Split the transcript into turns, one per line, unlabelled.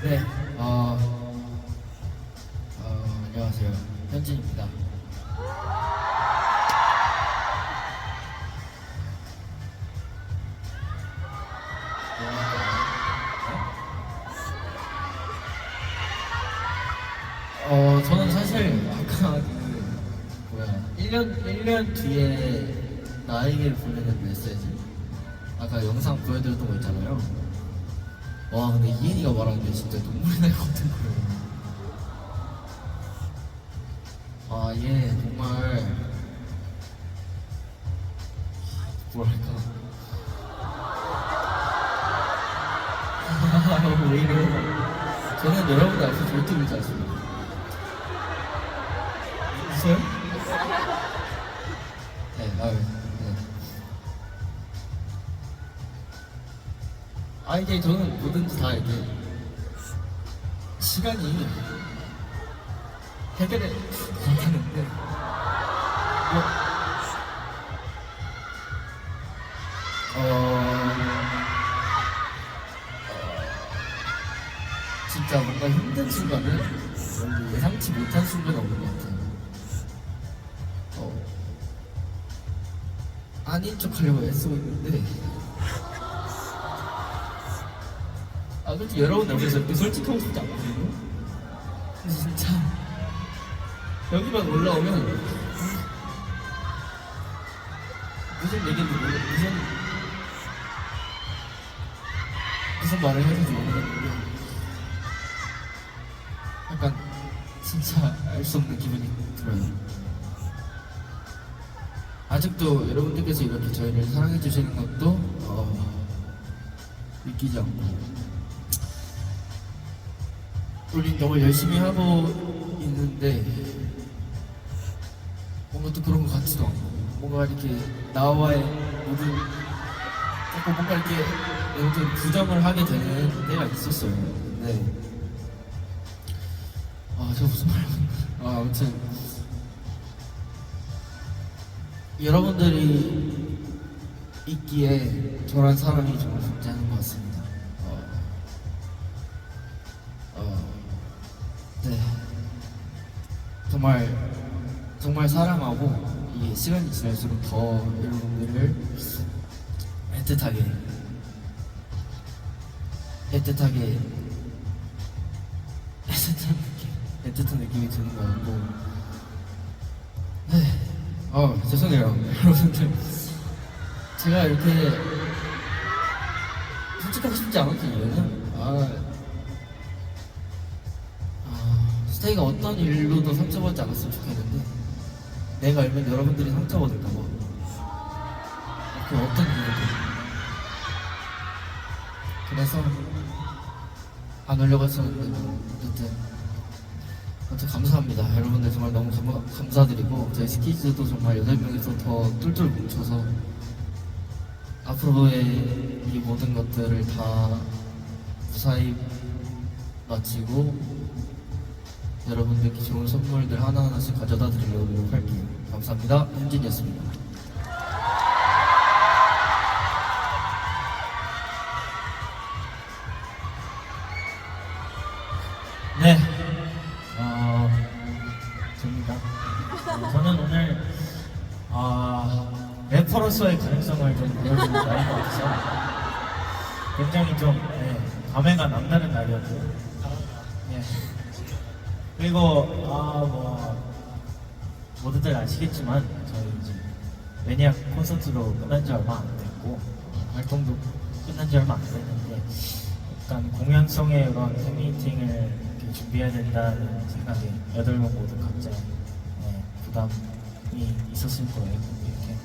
네, 어, 어, 안녕하세요. 현진입니다. 어, 저는 사실 아까 그, 뭐야, 1년, 1년 뒤에 나에게 보내는 메시지? 아까 영상 보여드렸던 거 있잖아요. 와 근데 이엔이가 말하는 게 진짜 눈물이 날 것 같은 거예요. 아얘 정말. 뭐랄까? 왜 이래 저는 여러분들 앞에서 절대 울지 않습니다. 웃어요? 아 이게 저는 뭐든지 다 이게 시간이 해결을 못하는데 뭐, 어, 어, 진짜 뭔가 힘든 뭔가 예상치 못한 순간이 오는 것 같아요. 어, 아닌 척 하려고 애쓰고 있는데 아 솔직히 여러분 이렇게 솔직하고 싶지 근데 진짜. 여기만 올라오면 무슨 얘기인지 모르 무슨 무슨 말을 해야 될지 모르겠는데. 약간 진짜 알 수 없는 기분이 들어요. 아직도 여러분들께서 이렇게 저희를 사랑해 주시는 것도 어, 믿기지 않고 우린 너무 열심히 하고 있는데 뭔가 또 그런 것 같지도 않고 뭔가 이렇게 나와의 모든 자꾸 뭔가 이렇게 이렇게 부정을 하게 되는 때가 있었어요. 네. 아, 제가 무슨 말을 아, 아무튼 여러분들이 있기에 저란 사람이 정말 존재하는 것 같습니다. 정말, 정말 사랑하고, 이게 시간이 지날수록 더 여러분들을 애틋하게, 애틋하게, 애틋한 느낌, 애틋한 느낌이 드는 것 같고, 네. 어, 죄송해요. 여러분들. 제가 이렇게 솔직하고 싶지 이유는, 아, 스테이가 어떤 일로도 상처받지 않았으면 좋겠는데 내가 알면 여러분들이 상처받을까봐. 그 어떤 일로도. 그래서 안 오려고 했었는데 어쨌든 아무튼 감사합니다. 여러분들 정말 너무 감, 감사드리고 저희 스키즈도 정말 8명이서 더 똘똘 뭉쳐서 앞으로의 이 모든 것들을 다 무사히 마치고 여러분들께 좋은 선물들 하나하나씩 가져다 드리려고 노력할게요. 감사합니다. 현진이었습니다.
네, 어, 접니다. 어, 저는 오늘 어, 래퍼로서의 가능성을 좀 보여주는 날인 것 같아서 굉장히 좀 네, 감회가 남다른 날이었고요. 예. 그리고 아, 뭐 모두들 아시겠지만 저희 이제 매니악 콘서트도 끝난 지 얼마 안 됐고 어, 활동도 끝난 지 얼마 안 됐는데 약간 공연성의 이런 팬미팅을 준비해야 된다는 생각에 여덟 명 모두 각자 네, 부담이 있었을 거예요. 이렇게